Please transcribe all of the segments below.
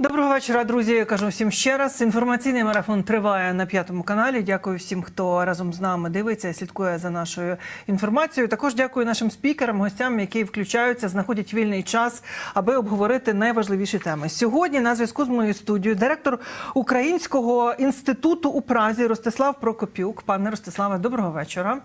Доброго вечора, друзі. Я кажу всім ще раз. Інформаційний марафон триває на п'ятому каналі. Дякую всім, хто разом з нами дивиться слідкує за нашою інформацією. Також дякую нашим спікерам, гостям, які включаються, знаходять вільний час, аби обговорити найважливіші теми. Сьогодні на зв'язку з моєю студією директор Українського інституту у Празі Ростислав Прокопюк. Пане Ростиславе, доброго вечора.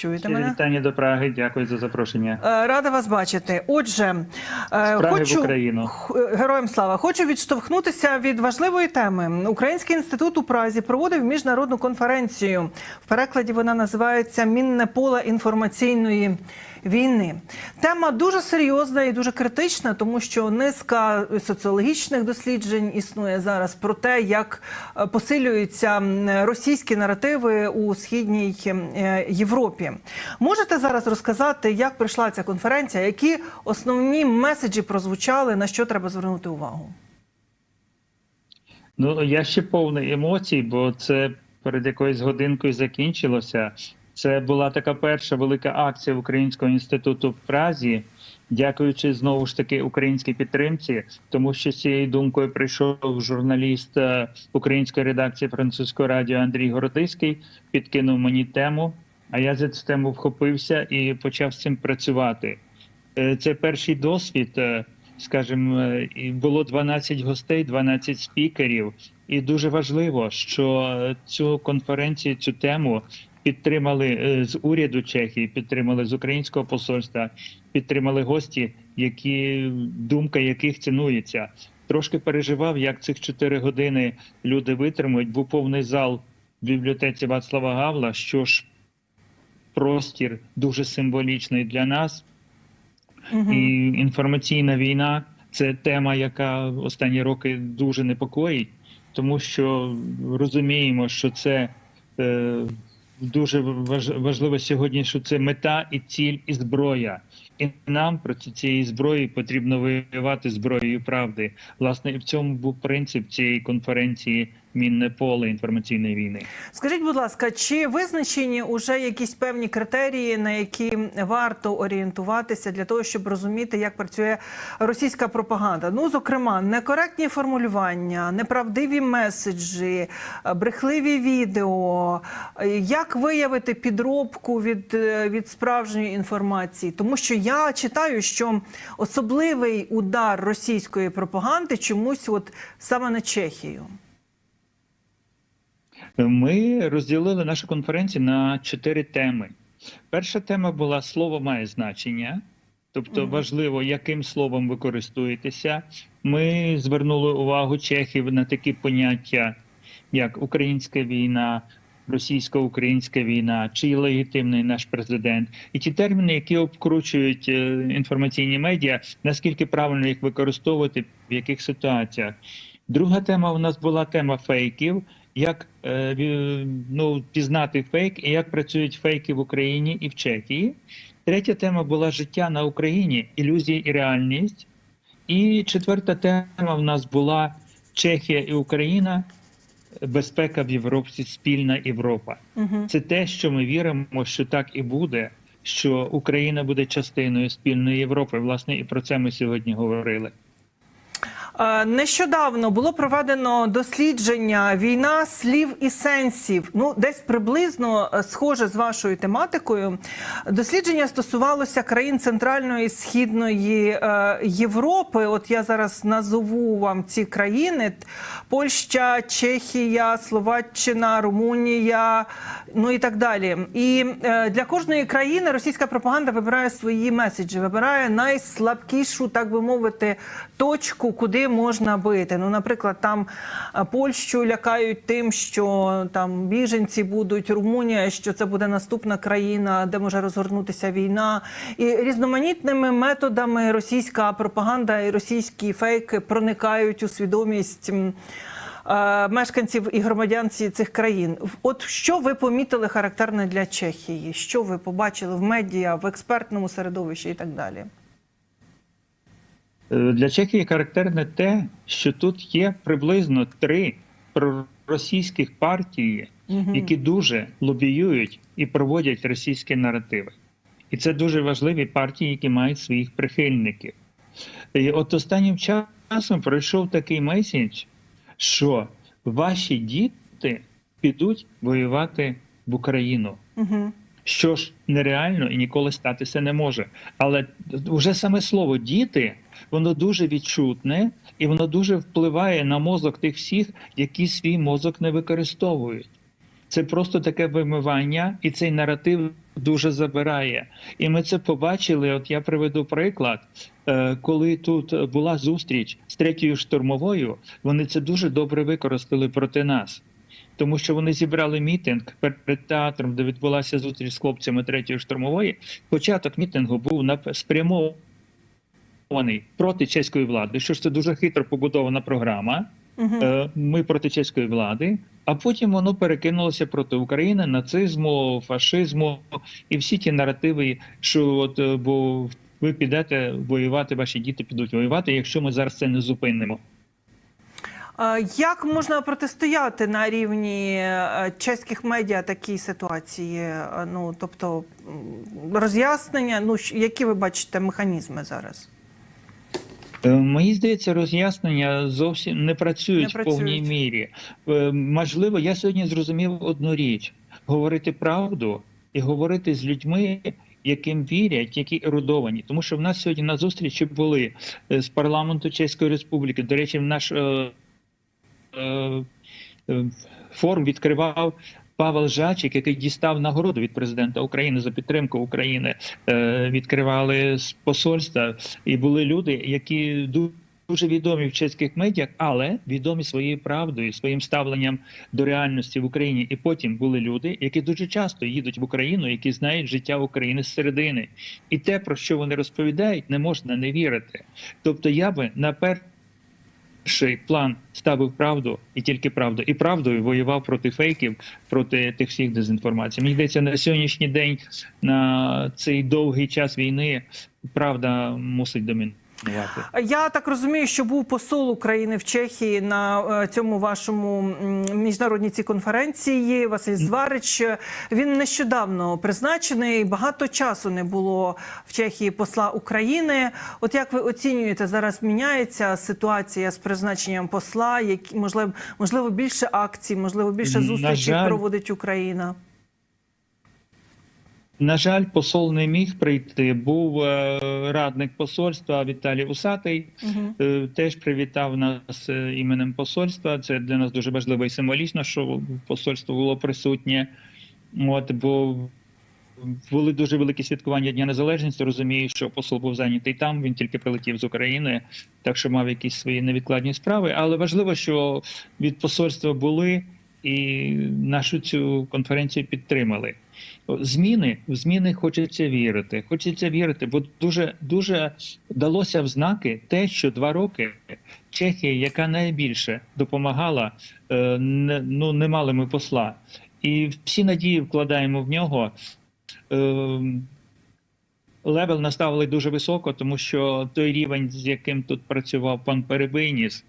Чуєте мене? Вітання до Праги. Дякую за запрошення. Е, Рада вас бачити. Отже, е, Праги в Україну. Е, героям слава. Хочу відштовхнутися від важливої теми. Український інститут у Празі проводив міжнародну конференцію. В перекладі вона називається Мінне поле інформаційної війни. Тема дуже серйозна і дуже критична, тому що низка соціологічних досліджень існує зараз про те, як посилюються російські наративи у східній е, Можете зараз розказати, як прийшла ця конференція, які основні меседжі прозвучали, на що треба звернути увагу? Ну я ще повний емоцій, бо це перед якоюсь годинкою закінчилося. Це була така перша велика акція Українського інституту в Празі, дякуючи знову ж таки українській підтримці, тому що з цією думкою прийшов журналіст е, української редакції французького радіо Андрій Городиський, підкинув мені тему. А я за цю тему вхопився і почав з цим працювати. Е, Це перший досвід. е, Скажімо, е, було 12 гостей, 12 спікерів, і дуже важливо, що цю конференцію, цю тему підтримали з уряду Чехії, підтримали з українського посольства, підтримали гості, які думка яких цінується. Трошки переживав, як цих 4 години люди витримують. Був повний зал в бібліотеці Вацлава Гавла. Що ж, простір дуже символічний для нас. Мгм. І інформаційна війна це тема, яка останні роки дуже непокоїть, тому що розуміємо, що це е, дуже важ- важливо сьогодні, що це мета і ціль, і зброя. І нам проти цієї зброї потрібно воювати зброєю правди. Власне, і в цьому був принцип цієї конференції Мінне поле інформаційної війни. Скажіть, будь ласка, чи визначені уже якісь певні критерії, на які варто орієнтуватися для того, щоб розуміти, як працює російська пропаганда? Ну, зокрема, некоректні формулювання, неправдиві меседжі, брехливі відео. Як виявити підробку від, від справжньої інформації? Тому що я читаю, що особливий удар російської пропаганди чомусь, от саме на Чехію. Ми розділили нашу конференцію на чотири теми. Перша тема була слово має значення, тобто важливо, яким словом ви користуєтеся. Ми звернули увагу чехів на такі поняття, як українська війна, російсько-українська війна, чи легітимний наш президент, і ті терміни, які обкручують е, інформаційні медіа, наскільки правильно їх використовувати, в яких ситуаціях. Друга тема у нас була тема фейків. Як е, ну, пізнати фейк і як працюють фейки в Україні і в Чехії. Третя тема була життя на Україні, ілюзії і реальність. І четверта тема в нас була Чехія і Україна, безпека в Європі, спільна Європа. Угу. Це те, що ми віримо, що так і буде, що Україна буде частиною спільної Європи. Власне, і про це ми сьогодні говорили. Е, Нещодавно було проведено дослідження війна слів і сенсів. Ну, десь приблизно е, схоже з вашою тематикою. Дослідження стосувалося країн Центральної і Східної е, Європи. От я зараз назову вам ці країни: Польща, Чехія, Словаччина, Румунія, ну і так далі. І для кожної країни російська пропаганда вибирає свої меседжі, вибирає найслабкішу, так би мовити, точку, куди можна бити. Ну, наприклад, там е, Польщу лякають тим, що там біженці будуть, Румунія, що це буде наступна країна, де може розгорнутися війна. І різноманітними методами російська пропаганда і російські фейки проникають у свідомість. е, Мешканців і громадян цих країн, от що ви помітили характерне для Чехії? Що ви побачили в медіа, в експертному середовищі і так далі? Е, Для Чехії характерне те, що тут є приблизно три проросійських партії, які дуже лобіюють і проводять російські наративи. І це дуже важливі партії, які мають своїх прихильників. І от останнім часом часом пройшов такий меседж, що ваші діти підуть воювати в Україну. Угу. Що ж нереально і ніколи статися не може. Але вже саме слово діти воно дуже відчутне і воно дуже впливає на мозок тих всіх, які свій мозок не використовують. Це просто таке вимивання, і цей наратив дуже забирає. І ми це побачили. От я приведу приклад, Е, коли тут була зустріч з третьою штурмовою, вони це дуже добре використали проти нас. Тому що вони зібрали мітинг перед театром, де відбулася зустріч з хлопцями третьої штурмової. Початок мітингу був спрямований проти чеської влади. Що ж це дуже хитро побудована програма. Угу. Е, Ми проти чеської влади, а потім воно перекинулося проти України, нацизму, фашизму і всі ті наративи, що от е, бо ви підете воювати, ваші діти підуть воювати, якщо ми зараз це не зупинимо. Як можна протистояти на рівні е, чеських медіа такій ситуації? Е, Ну тобто роз'яснення, ну які ви бачите механізми зараз? Е, Мені здається, роз'яснення зовсім не працюють, Не в повній мірі. Можливо, я сьогодні зрозумів одну річ: говорити правду і говорити з людьми, яким вірять, які ерудовані. Тому що в нас сьогодні на зустрічі були з парламенту Чеської Республіки. До речі, в наш форум відкривав. Павел Жачик, який дістав нагороду від президента України за підтримку України, е, відкривали з посольства, і були люди, які дуже відомі в чеських медіях, але відомі своєю правдою, своїм ставленням до реальності в Україні. І потім були люди, які дуже часто їдуть в Україну, які знають життя України зсередини. І те, про що вони розповідають, не можна не вірити. Тобто, я би на перший план ставив правду і тільки правду, і правдою воював проти фейків, проти тих всіх дезінформацій. Мені здається, на сьогоднішній день на цей довгий час війни правда мусить домінувати. Я так розумію, що був посол України в Чехії на е, цьому вашому міжнародній цій конференції. Василь Зварич. Він нещодавно призначений. Багато часу не було в Чехії посла України. От як ви оцінюєте зараз? Міняється ситуація з призначенням посла? Які можливо, можливо більше акцій, можливо, більше зустрічей жаль, проводить Україна? На жаль, посол не міг прийти. Був е, радник посольства Віталій Усатий. Угу. Теж привітав нас е, іменем посольства. Це для нас дуже важливо і символічно, що посольство було присутнє. От бо були дуже великі святкування Дня Незалежності. Розумію, що посол був зайнятий там. Він тільки прилетів з України, так що мав якісь свої невідкладні справи. Але важливо, що від посольства були і нашу цю конференцію підтримали. Зміни в зміни хочеться вірити. Хочеться вірити, бо дуже дуже далося в знаки те, що два роки Чехія, яка найбільше допомагала, е, ну не мали ми посла, і всі надії вкладаємо в нього. Е, Левел наставили дуже високо, тому що той рівень, з яким тут працював пан Перебийніс,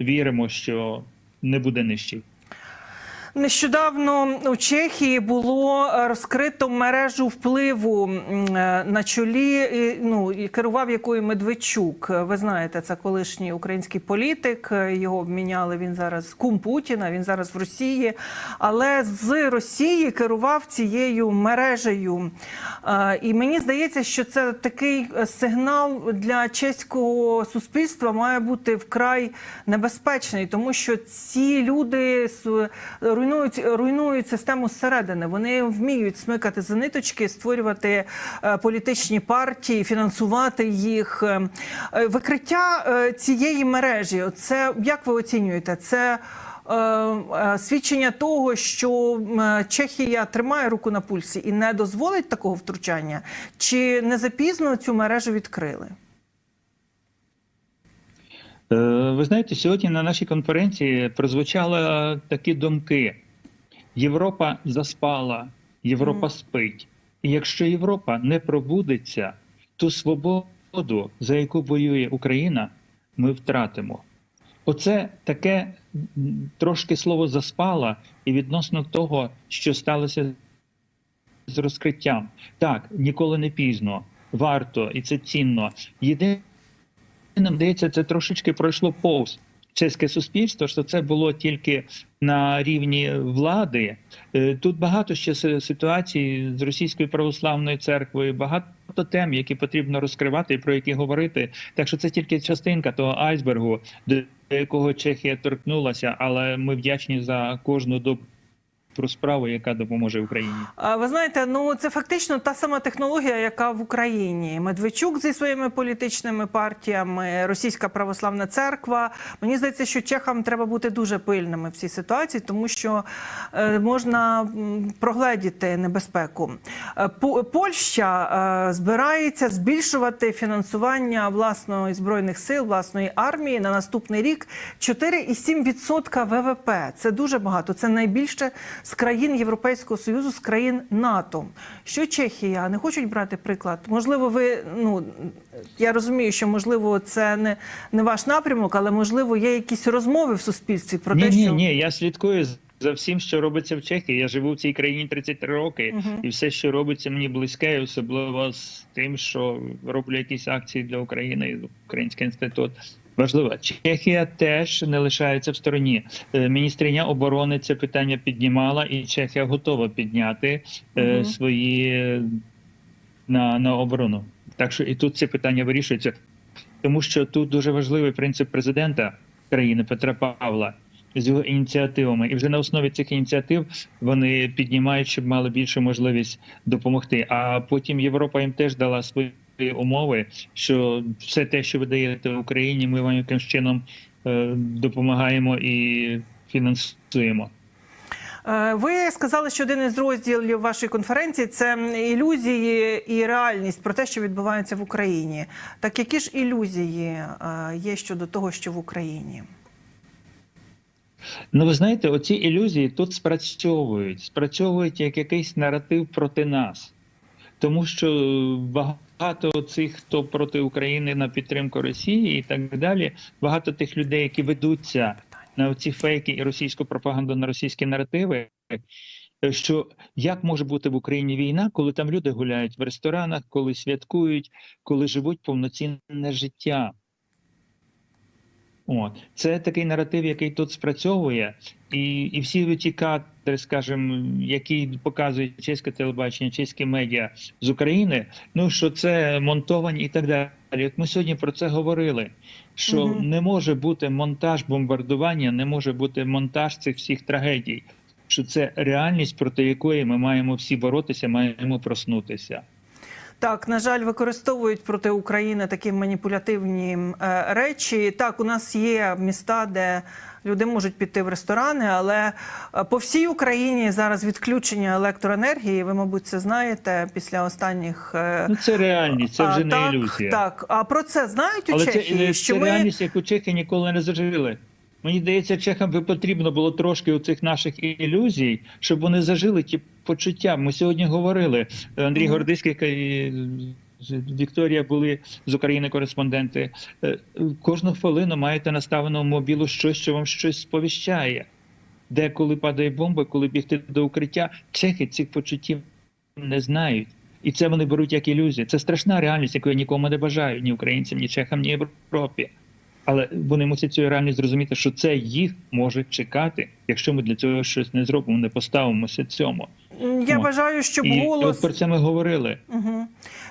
віримо, що не буде нижчий. Нещодавно у Чехії було е, розкрито мережу впливу е, на чолі. Ну і керував якою Медведчук. Ви знаєте, це колишній український політик. е, Його обміняли. Він зараз кум Путіна. Він зараз в Росії. Але з Росії керував цією мережею. Е, І мені здається, що це такий е, сигнал для чеського суспільства має бути вкрай небезпечний, тому що ці люди с- руйнують, руйнують систему зсередини. Вони вміють смикати за ниточки, створювати е, політичні партії, фінансувати їх. Е, е, Викриття цієї мережі. Це як ви оцінюєте? Це свідчення того, що Чехія тримає руку на пульсі і не дозволить такого втручання, чи не запізно цю мережу відкрили? Е, Ви знаєте, сьогодні на нашій конференції прозвучали такі думки: Європа заспала, Європа спить. І якщо Європа не пробудеться, ту свободу, за яку воює Україна, ми втратимо. Оце таке трошки слово заспала, і відносно того, що сталося з розкриттям. Так, ніколи не пізно, варто, і це цінно. Єдине. Нам здається, це трошечки пройшло повз чеське суспільство, що це було тільки на рівні влади. Е, Тут багато ще си- ситуацій з російською православною церквою, багато тем, які потрібно розкривати і про які говорити. Так що це тільки частинка того айсбергу, до якого Чехія торкнулася, але ми вдячні за кожну добру справу, яка допоможе Україні. А, Ви знаєте, ну це фактично та сама технологія, яка в Україні. Медведчук зі своїми політичними партіями, Російська православна церква. Мені здається, що чехам треба бути дуже пильними в цій ситуації, тому що е, можна прогледіти небезпеку. Е, По- Польща е, збирається збільшувати фінансування власної збройних сил, власної армії на наступний рік 4,7% ВВП. Це дуже багато. Це найбільше з країн Європейського союзу, з країн НАТО. Що Чехія не хочуть брати приклад? Можливо, ви ну я розумію, що можливо це не, не ваш напрямок, але можливо є якісь розмови в суспільстві про ні, те, ні, що ні, я слідкую за всім, що робиться в Чехії. Я живу в цій країні 33 роки, Мгм. і все, що робиться, мені близьке, особливо з тим, що роблю якісь акції для України, Український інститут. Важливо, Чехія теж не лишається в стороні. Е, Міністриня оборони це питання піднімала, і Чехія готова підняти Мгм. свої на, на оборону. Так що і тут ці питання вирішуються, тому що тут дуже важливий принцип президента країни Петра Павла з його ініціативами, і вже на основі цих ініціатив вони піднімають, щоб мали більшу можливість допомогти. А потім Європа їм теж дала свої умови, що все те, що ви даєте Україні, ми вам якимсь чином е, допомагаємо і фінансуємо. Е, Ви сказали, що один із розділів вашої конференції це ілюзії і реальність про те, що відбувається в Україні. Так які ж ілюзії е, є щодо того, що в Україні? Ну, ви знаєте, оці ілюзії тут спрацьовують, спрацьовують як якийсь наратив проти нас, тому що багато цих, хто проти України на підтримку Росії і так далі, багато тих людей, які ведуться на ці фейки і російську пропаганду на російські наративи. Що як може бути в Україні війна, коли там люди гуляють в ресторанах, коли святкують, коли живуть повноцінне життя? От це такий наратив, який тут спрацьовує, і, і всі ті кадри, скажімо, які показують чеське телебачення, чеські медіа з України, ну що це монтовані і так далі. От ми сьогодні про це говорили. Що Мгм. не може бути монтаж бомбардування, не може бути монтаж цих всіх трагедій. Що це реальність, проти якої ми маємо всі боротися, маємо проснутися. Так, на жаль, використовують проти України такі маніпулятивні е, речі. Так, у нас є міста, де люди можуть піти в ресторани, але е, по всій Україні зараз відключення електроенергії. Ви, мабуть, це знаєте після останніх е, Ну це реальність, це а, вже не так, ілюзія. Так, а про це знають у Але це, Чехії, це що ми реальність, яку чехи ніколи не зажили. Мені здається, чехам би потрібно було трошки оцих наших ілюзій, щоб вони зажили ті почуття. Ми сьогодні говорили. Андрій Гордиський і Вікторія були з України кореспонденти. Е, Кожну хвилину маєте наставлено мобілу щось, що вам щось сповіщає. Де коли падає бомба, коли бігти до укриття, чехи цих почуттів не знають. І це вони беруть як ілюзію. Це страшна реальність, яку я нікому не бажаю, ні українцям, ні чехам, ні Європі. Але вони мусять цю реальність зрозуміти, що це їх може чекати, якщо ми для цього щось не зробимо, не поставимося цьому. Я бажаю, щоб І голос про це ми говорили. Угу.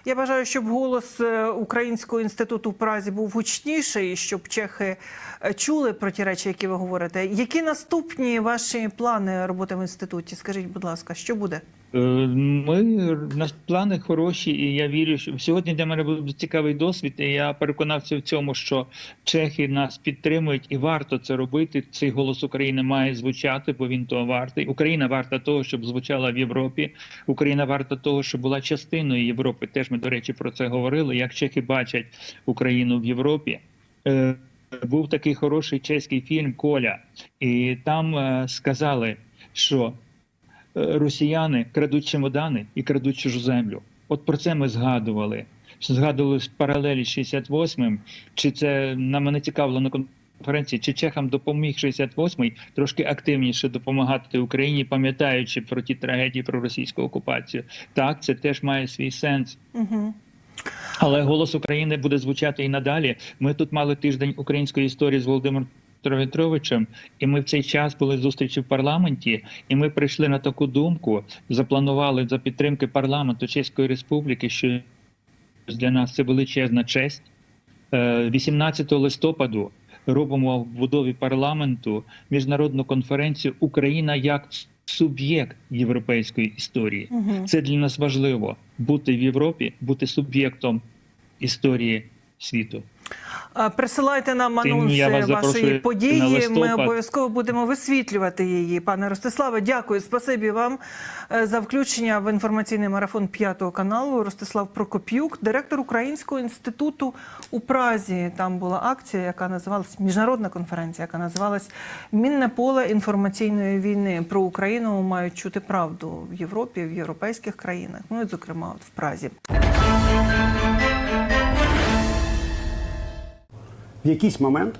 Я бажаю, щоб голос е, Українського інституту в Празі був гучніший, щоб чехи е, чули про ті речі, які ви говорите. Які наступні ваші плани роботи в інституті? Скажіть, будь ласка, що буде? Е, Ми у плани хороші, і я вірю, що сьогодні для мене був цікавий досвід. і Я переконався в цьому, що чехи нас підтримують, і варто це робити. Цей голос України має звучати, бо він того вартий. Україна варта того, щоб звучала в Європі. Україна варта того, щоб була частиною Європи. Теж ми, до речі, про це говорили. Як чехи бачать Україну в Європі. Е, Був такий хороший чеський фільм Коля, і там е, сказали, що росіяни крадуть чемодани і крадуть чужу землю. От про це ми згадували. Згадували паралелі з 68-м, чи це нам не цікавило на конференції, чи чехам допоміг 68-й трошки активніше допомагати Україні, пам'ятаючи про ті трагедії про російську окупацію. Так, це теж має свій сенс. Угу. Але голос України буде звучати і надалі. Ми тут мали тиждень української історії з Володимиром Петровичем, і ми в цей час були зустрічі в парламенті, і ми прийшли на таку думку, запланували за підтримки парламенту Чеської Республіки, що для нас це величезна честь. Е, 18 листопаду робимо в будові парламенту міжнародну конференцію Україна як суб'єкт європейської історії. Угу. Це для нас важливо бути в Європі, бути суб'єктом історії світу. Присилайте нам анонси вашої події. Ми обов'язково будемо висвітлювати її. Пане Ростиславе, дякую. Спасибі вам е, за включення в інформаційний марафон п'ятого каналу. Ростислав Прокоп'юк, директор Українського інституту у Празі. Там була акція, яка називалась міжнародна конференція, яка називалась Мінне поле інформаційної війни. Про Україну мають чути правду в Європі, в європейських країнах. Ну і зокрема, от в Празі. В якийсь момент